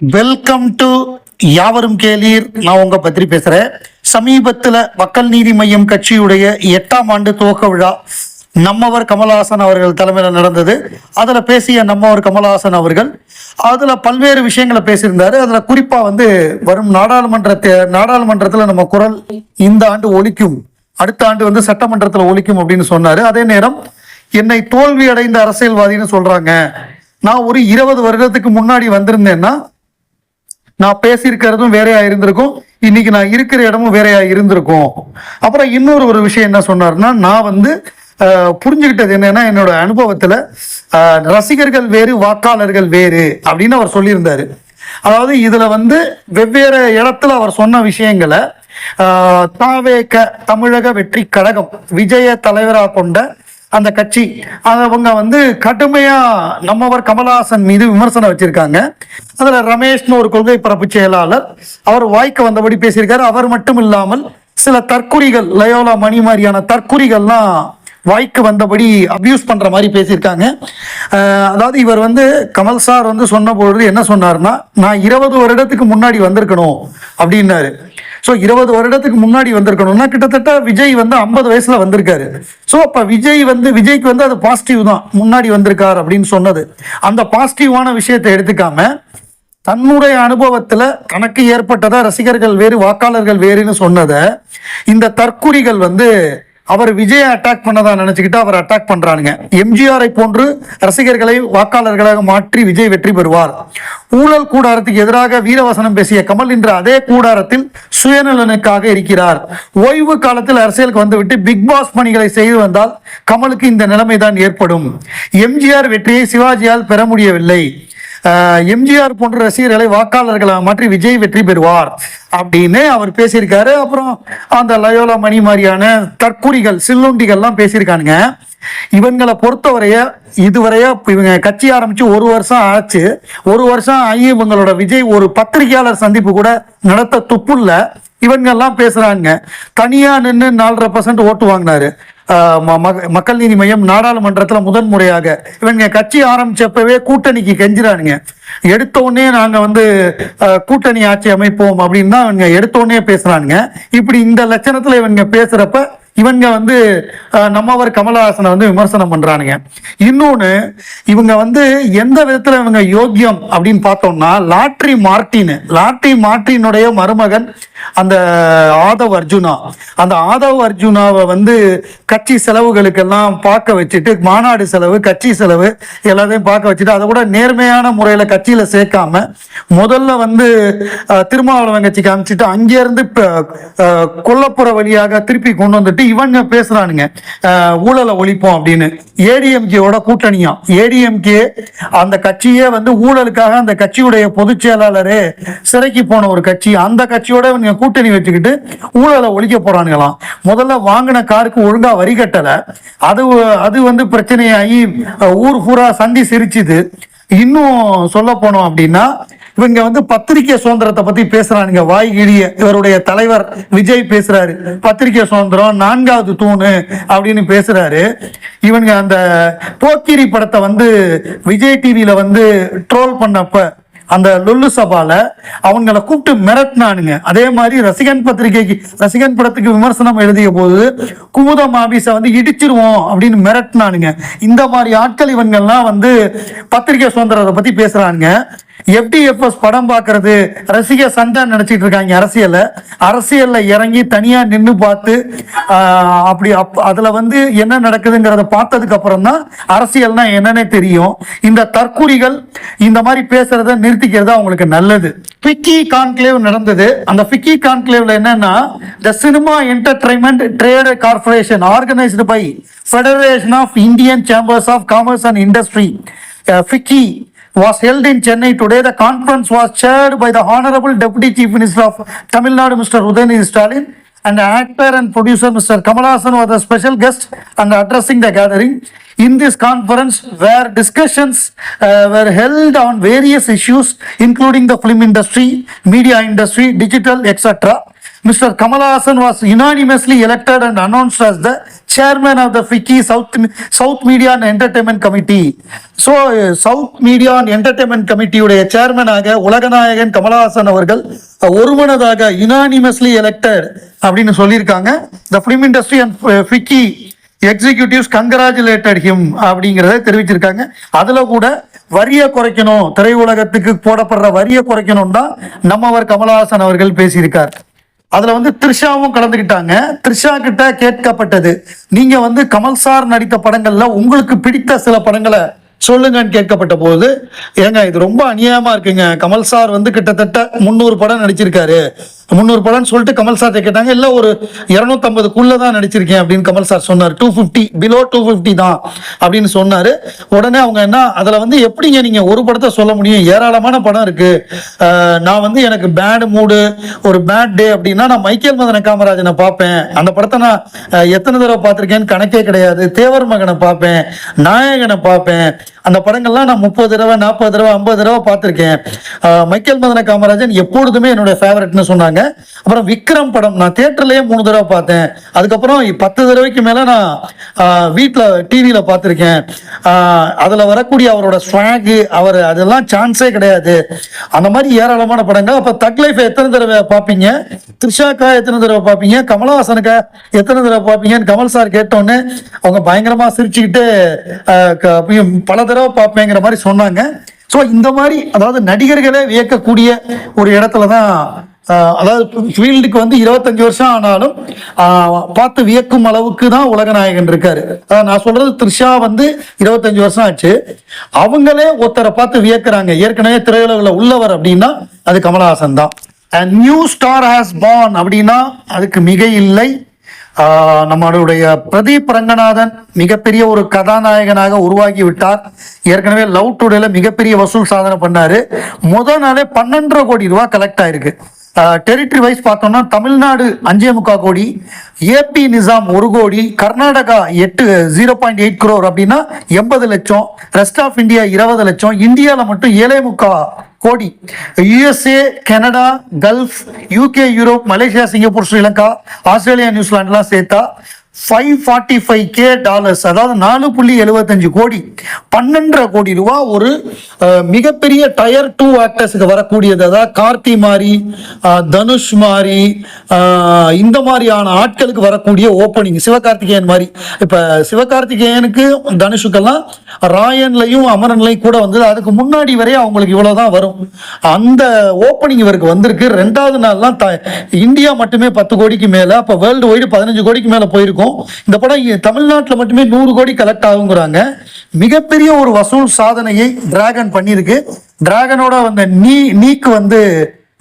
Welcome to யாவரும் கேளீர். நான் உங்க பத்திரி பேசுறேன். சமீபத்துல மக்கள் நீதி மையம் கட்சியுடைய எட்டாம் ஆண்டு துவக்க விழா நம்மவர் கமலஹாசன் அவர்கள் தலைமையில் நடந்தது. அதுல பேசிய நம்மவர் கமலஹாசன் அவர்கள் அதுல பல்வேறு விஷயங்களை பேசியிருந்தாரு. அதுல குறிப்பா வந்து வரும் நாடாளுமன்ற நாடாளுமன்றத்தில் நாடாளுமன்றத்துல நம்ம குரல் இந்த ஆண்டு ஒழிக்கும் அடுத்த ஆண்டு வந்து சட்டமன்றத்துல ஒழிக்கும் அப்படின்னு சொன்னாரு. அதே நேரம் என்னை தோல்வி அடைந்த அரசியல்வாதின்னு சொல்றாங்க. நான் ஒரு இருபது வருடத்துக்கு முன்னாடி வந்திருந்தேன்னா நான் பேசியிருக்கிறதும் வேறையா இருந்திருக்கும். இன்னைக்கு நான் இருக்கிற இடமும் வேறையா இருந்திருக்கும். அப்புறம் இன்னொரு ஒரு விஷயம் என்ன சொன்னார்னா நான் வந்து புரிஞ்சுக்கிட்டது என்னன்னா என்னோட அனுபவத்துல ரசிகர்கள் வேறு வாக்காளர்கள் வேறு அப்படின்னு அவர் சொல்லியிருந்தாரு. அதாவது இதுல வந்து வெவ்வேறு இடத்துல அவர் சொன்ன விஷயங்களை அஹ், தாவேக தமிழக வெற்றி கழகம் விஜய தலைவராக கொண்ட அந்த கட்சி. அவங்க வந்து கடுமையா நம்மவர் கமலஹாசன் மீது விமர்சனம் வச்சிருக்காங்க. அதுல ரமேஷ்னு ஒரு கொள்கை பரப்பு செயலாளர் அவர் வாய்க்கு வந்தபடி பேசியிருக்காரு. அவர் மட்டும் இல்லாமல் சில தற்குறிகள் லயோலா மணி மாதிரியான தற்குறிகள்லாம் வாய்க்கு வந்தபடி அப்யூஸ் பண்ற மாதிரி பேசியிருக்காங்க. அதாவது இவர் வந்து கமல் சார் வந்து சொன்ன பொழுது என்ன சொன்னார்னா நான் இருபது வருடத்துக்கு முன்னாடி வந்திருக்கணும் அப்படின்னாரு. ஸோ இருபது வருடத்துக்கு முன்னாடி வந்திருக்கணும்னா கிட்டத்தட்ட விஜய் வந்து ஐம்பது வயசில் வந்திருக்காரு. ஸோ அப்போ விஜய் வந்து விஜய்க்கு வந்து அது பாசிட்டிவ் தான். முன்னாடி வந்திருக்கார் அப்படின்னு சொன்னது. அந்த பாசிட்டிவான விஷயத்தை எடுத்துக்காம தன்னுடைய அனுபவத்தில் தனக்கு ஏற்பட்டதா ரசிகர்கள் வேறு வாக்காளர்கள் வேறுன்னு சொன்னதை இந்த தற்குறிகள் வந்து அவர் விஜயை அட்டாக் பண்ணதா நினைச்சுக்கிட்டு அவர் அட்டாக் பண்றானுங்க. எம்ஜிஆரை போன்று ரசிகர்களை வாக்காளர்களாக மாற்றி விஜய் வெற்றி பெறுவார். ஊழல் கூடாரத்துக்கு எதிராக வீரவசனம் பேசிய கமல் என்ற அதே கூடாரத்தில் சுயநலனுக்காக இருக்கிறார். ஓய்வு காலத்தில் அரசியலுக்கு வந்துவிட்டு பிக் பாஸ் பணிகளை செய்து வந்தால் கமலுக்கு இந்த நிலைமைதான் ஏற்படும். எம்ஜிஆர் வெற்றியை சிவாஜியால் பெற முடியவில்லை. எம்ஜிஆர் போன்ற ரசிகர்களை வாக்காளர்களாக மாற்றி விஜய் வெற்றி பெறுவார் அப்படின்னு அவர் பேசியிருக்காரு. அப்புறம் அந்த லயோலா மணி மாதிரியான தற்குறிகள் சில்லுண்டிகள்லாம் பேசியிருக்கானுங்க. இவங்களை பொறுத்தவரைய இதுவரைய இவங்க கட்சி ஆரம்பிச்சு ஒரு வருஷம் ஆச்சு. ஒரு வருஷம் ஆகி இவங்களோட விஜய் ஒரு பத்திரிகையாளர் சந்திப்பு கூட நடத்த துப்புல்ல இவங்கெல்லாம் பேசுறாங்க. தனியா நின்று நாலரை பர்சன்ட் ஓட்டு வாங்கினாரு. மக்கள் நீதி மையம் நாடாளுமன்றத்தில் முதன் முறையாக. இவங்க கட்சி ஆரம்பிச்சப்பவே கூட்டணிக்கு கெஞ்சுறானுங்க. எடுத்தோடனே நாங்கள் வந்து கூட்டணி ஆட்சி அமைப்போம் அப்படின்னு தான் இவங்க எடுத்தோடனே பேசுகிறானுங்க இப்படி இந்த லட்சணத்தில் இவங்க பேசுகிறப்ப இவங்க வந்து நம்மவர் கமலஹாசனை வந்து விமர்சனம் பண்ணுறானுங்க இன்னொன்று இவங்க வந்து எந்த விதத்தில் இவங்க யோக்கியம் அப்படின்னு பார்த்தோம்னா லாட்ரி மார்டின் லாட்ரி மார்டினுடைய மருமகன் அந்த ஆதவ் அர்ஜுனா அந்த ஆதவ் அர்ஜுனாவை வந்து கட்சி செலவுகளுக்கெல்லாம் பார்க்க வச்சுட்டு மாநாடு செலவு கட்சி செலவு எல்லாத்தையும் பார்க்க வச்சுட்டு அதை கூட நேர்மையான முறையில் கட்சியில் சேர்க்காம முதல்ல வந்து திருமாவளவன் கட்சிக்கு அமைச்சிட்டு அங்கேருந்து கொல்லப்புற வழியாக திருப்பி கொண்டு வந்துட்டு இவங்க பேசுறானுங்க. ஊழலை ஒழிப்போம் அப்படின்னு. ஏடிஎம்கேவோட கூட்டணியா? ஏடிஎம்கே அந்த கட்சியே வந்து ஊழலுக்காக அந்த கட்சியுடைய பொதுச் செயலாளரே சிறைக்கு போன ஒரு கட்சி. அந்த கட்சியோட இவங்க கூட்டணி வச்சுக்கிட்டு ஊழலை ஒழிக்க போறானுங்களாம். முதல்ல வாங்கின காருக்கு ஒழுங்கா வரி கட்டல. அது அது வந்து பிரச்சனையாகி ஊர் பூரா சந்தி சிரிச்சுது. இன்னும் சொல்ல போனோம் அப்படின்னா இவங்க வந்து பத்திரிகை சுதந்திரத்தை பத்தி பேசுறானுங்க. வாய் கிழிய. இவருடைய தலைவர் விஜய் பேசுறாரு. பத்திரிகை சுதந்திரம் நான்காவது தூணு அப்படின்னு பேசுறாரு. இவங்க அந்த போக்கிரி படத்தை வந்து விஜய் டிவியில வந்து ட்ரோல் பண்ணப்ப அந்த லொல்லு சபால அவங்கள கூப்பிட்டு மிரட்டினானுங்க. அதே மாதிரி ரசிகன் பத்திரிகைக்கு ரசிகன் படத்துக்கு விமர்சனம் எழுதிய போது குமுதம் ஆபீஸை வந்து இடிச்சிருவோம் அப்படின்னு மிரட்டினானுங்க. இந்த மாதிரி ஆட்கள் இவங்கெல்லாம் வந்து பத்திரிகை சுதந்திரத்தை பத்தி பேசுறானுங்க. எஃப்டிஎஃப்எஸ் படம் பார்க்கறது ரசிக சண்டை நினைச்சிட்டு இருக்காங்க அரசியல்ல. அரசியல்ல இறங்கி தனியா நின்று பார்த்து அப்படி அப்- அதுல வந்து என்ன நடக்குதுங்கிறத பார்த்ததுக்கு அப்புறம் தான் அரசியல்னா என்னன்னே தெரியும். இந்த தற்குறிகள் இந்த மாதிரி பேசுறத நிறுத்திக்கிறது அவங்களுக்கு நல்லது. பிக்கி கான்க்ளேவ் நடந்தது. அந்த பிக்கி கான்க்ளேவ்ல என்னன்னா the cinema entertainment trade corporation organised by Federation of Indian Chambers of Commerce and Industry FICCI was held in Chennai today. The conference was chaired by the Honorable Deputy Chief Minister of Tamil Nadu, Mr. Udayanidhi Stalin, and actor and producer Mr. Kamal Hassan was a special guest and addressing the gathering. In this conference, where discussions uh, were held on various issues, including the film industry, media industry, digital, etc. Mr. Kamal Hassan was unanimously elected and announced as the chairman of the FICCI south south media and entertainment committee so south media and entertainment கமிட்டியுடைய சேர்மனாக உலகநாயகன் கமலஹாசன் அவர்கள் ஒருமனதாக unanimously elected அப்படின்னு சொல்லியிருக்காங்க. The film industry and FICCI executives congratulated him அப்படிங்கிறத தெரிவிச்சிருக்காங்க. அதில் கூட வரியை குறைக்கணும் திரையுலகத்துக்கு போடப்படுற வரியை குறைக்கணும் தான் நம்மவர் கமலஹாசன் அவர்கள் பேசியிருக்கார். அதுல வந்து த்ரிஷாவும் கலந்துகிட்டாங்க. த்ரிஷா கிட்ட கேட்கப்பட்டது. நீங்க வந்து கமல் சார் நடித்த படங்கள்ல உங்களுக்கு பிடித்த சில படங்களை சொல்லுங்கன்னு கேட்கப்பட்ட போது ஏங்க இது ரொம்ப அநியாயமா இருக்குங்க. கமல் சார் வந்து கிட்டத்தட்ட முன்னூறு படம் நடிச்சிருக்காரு. முந்நூறு படம்னு சொல்லிட்டு கமல் சார் கேட்டாங்க இல்லை ஒரு இரநூத்தம்பதுக்குள்ளே தான் நடிச்சிருக்கேன் அப்படின்னு கமல் சார் சொன்னார். Two fifty below two fifty தான் அப்படின்னு சொன்னார். உடனே அவங்க என்ன அதில் வந்து எப்படிங்க நீங்கள் ஒரு படத்தை சொல்ல முடியும்? ஏராளமான படம் இருக்குது நான் வந்து எனக்கு பேட் மூடு ஒரு பேட் டே அப்படின்னா நான் மைக்கேல் மதன காமராஜனை பார்ப்பேன். அந்த படத்தை நான் எத்தனை தடவை பார்த்துருக்கேன்னு கணக்கே கிடையாது. தேவர் மகனை பார்ப்பேன். நாயகனை பார்ப்பேன். அந்த படங்கள்லாம் நான் முப்பது தடவை நாற்பது தடவை ஐம்பது தடவை பார்த்திருக்கேன். மைக்கேல் மதன காமராஜன் எப்பொழுதுமே என்னுடைய ஃபேவரட்னு சொன்னாங்க. அப்புறம் விக்ரம் படம் நான் தேட்டர்லேயே மூணு தடவை பார்த்தேன். அதுக்கப்புறம் பத்து தடவைக்கு மேல நான் வீட்டில் வீட்ல டிவியில அதில் அதுல வரக்கூடிய அவரோட ஸ்வாகு அவர் அதெல்லாம் சான்ஸே கிடையாது. அந்த மாதிரி ஏராளமான படங்கள். அப்போ தக் லைஃப் எத்தனை தடவை பார்ப்பீங்க? த்ரிஷாக்கா எத்தனை தடவை பார்ப்பீங்க? கமலஹாசனுக்கா எத்தனை தடவை பார்ப்பீங்கன்னு கமல் சார் கேட்டோன்னே அவங்க பயங்கரமா சிரிச்சுக்கிட்டு அப்படியும் பல தடவை பார்ப்பேங்கிற மாதிரி சொன்னாங்க. ஸோ இந்த மாதிரி அதாவது நடிகர்களே வியக்கக்கூடிய ஒரு இடத்துல தான் அதாவது ஃபீல்டுக்கு வந்து இருபத்தஞ்சு வருஷம் ஆனாலும் பார்த்து வியக்கும் அளவுக்கு தான் உலகநாயகன் இருக்காரு. அதாவது நான் சொல்றது த்ரிஷா வந்து இருபத்தஞ்சு வருஷம் ஆச்சு. அவங்களே ஒருத்தரை பார்த்து வியக்குறாங்க. ஏற்கனவே திரையுலகில் உள்ளவர் அப்படின்னா அது கமலஹாசன் தான். நியூ ஸ்டார் ஹாஸ் பான் அப்படின்னா அதுக்கு மிக இல்லை நம்மளுடைய பிரதீப் ரங்கநாதன் மிகப்பெரிய ஒரு கதாநாயகனாக உருவாகி விட்டார் ஏற்கனவே லவ் டுடேல மிகப்பெரிய வசூல் சாதனை பண்ணாரு. முதல் நாளே பன்னெண்டரை கோடி ரூபாய் கலெக்ட் ஆயிருக்கு. டெரிட்டரி வைஸ் பார்த்தோம்னா தமிழ்நாடு அஞ்சே முக்கால் கோடி ஏபி நிசாம் ஒரு கோடி கர்நாடகா எட்டு ஜீரோ பாயிண்ட் எயிட் குரோர் அப்படின்னா எண்பது லட்சம் ரெஸ்ட் ஆஃப் இந்தியா இருபது லட்சம் இந்தியாவில் மட்டும் ஏழே முக்கால் கோடி. USA Canada Gulf UK Europe Malaysia Singapore Sri Lanka Australia நியூசிலாந்துலாம் சேர்த்தா five forty five K dollars அதாவது நாலு புள்ளி எழுபத்தஞ்சு கோடி பன்னெண்டரை கோடி ரூபா ஒரு மிகப்பெரிய டயர் டூ ஆக்டர்ஸுக்கு வரக்கூடியது. அதாவது கார்த்தி மாரி தனுஷ் மாதிரி இந்த மாதிரியான ஆட்களுக்கு வரக்கூடிய ஓப்பனிங் சிவகார்த்திகேயன் மாதிரி இப்போ சிவகார்த்திகேயனுக்கு தனுஷுக்கெல்லாம் ராயன்லையும் அமரன்லையும் கூட வந்தது. அதுக்கு முன்னாடி வரை அவங்களுக்கு இவ்வளவுதான் வரும். அந்த ஓப்பனிங் இவருக்கு வந்திருக்கு. ரெண்டாவது நாள்லாம் த- இந்தியா மட்டுமே பத்து கோடிக்கு மேலே அப்போ வேர்ல்டு வைடு பதினஞ்சு கோடிக்கு மேலே போயிருக்கும். இந்த படம் தமிழ்நாட்டில் தமிழ்நாட்டுல மட்டுமே நூறு கோடி கலெக்ட் ஆகுங்கிறாங்க. மிகப்பெரிய ஒரு வசூல் சாதனையை டிராகன் பண்ணியிருக்கு. டிராகனோட வந்த நீ நீக்கு வந்து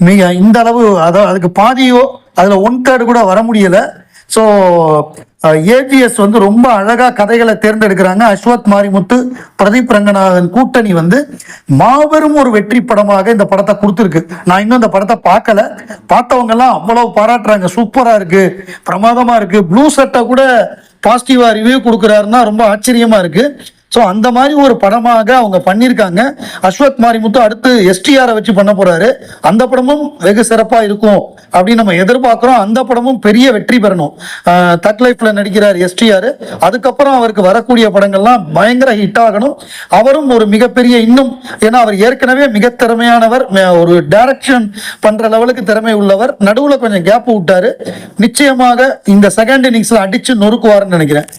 மிக இந்த அளவு அதாவது அதுக்கு பாதியோ அதுல ஒன் தேர்டு கூட வர முடியல. ஸோ ஏஜிஎஸ் uh, வந்து ரொம்ப அழகாக கதைகளை தேர்ந்தெடுக்கிறாங்க. அஸ்வத் மாரிமுத்து பிரதீப் ரங்கநாதன் கூட்டணி வந்து மாபெரும் ஒரு வெற்றி படமாக இந்த படத்தை கொடுத்துருக்கு. நான் இன்னும் இந்த படத்தை பார்க்கல. பார்த்தவங்கெல்லாம் அவ்வளோ அவ்வளவு பாராட்டுறாங்க. சூப்பராக இருக்கு. பிரமாதமாக இருக்கு. ப்ளூ சட்டை கூட பாசிட்டிவாக ரிவ்யூ கொடுக்குறாருன்னா ரொம்ப ஆச்சரியமாக இருக்குது ஸோ அந்த மாதிரி ஒரு படமாக அவங்க பண்ணியிருக்காங்க. அஸ்வத் மாரிமுத்து அடுத்து எஸ்டிஆரை வச்சு பண்ண போறாரு. அந்த படமும் வெகு சிறப்பாக இருக்கும் அப்படின்னு நம்ம எதிர்பார்க்குறோம். அந்த படமும் பெரிய வெற்றி பெறணும். தக் லைஃப்ல நடிக்கிறார் எஸ்டிஆர் அதுக்கப்புறம் அவருக்கு வரக்கூடிய படங்கள்லாம் பயங்கர ஹிட் ஆகணும். அவரும் ஒரு மிகப்பெரிய இன்னும். ஏன்னா அவர் ஏற்கனவே மிக திறமையானவர் ஒரு டைரக்ஷன் பண்ற லெவலுக்கு திறமை உள்ளவர். நடுவில் கொஞ்சம் கேப் விட்டாரு. நிச்சயமாக இந்த செகண்ட் இன்னிங்ஸ்ல அடிச்சு நொறுக்குவாருன்னு நினைக்கிறேன்.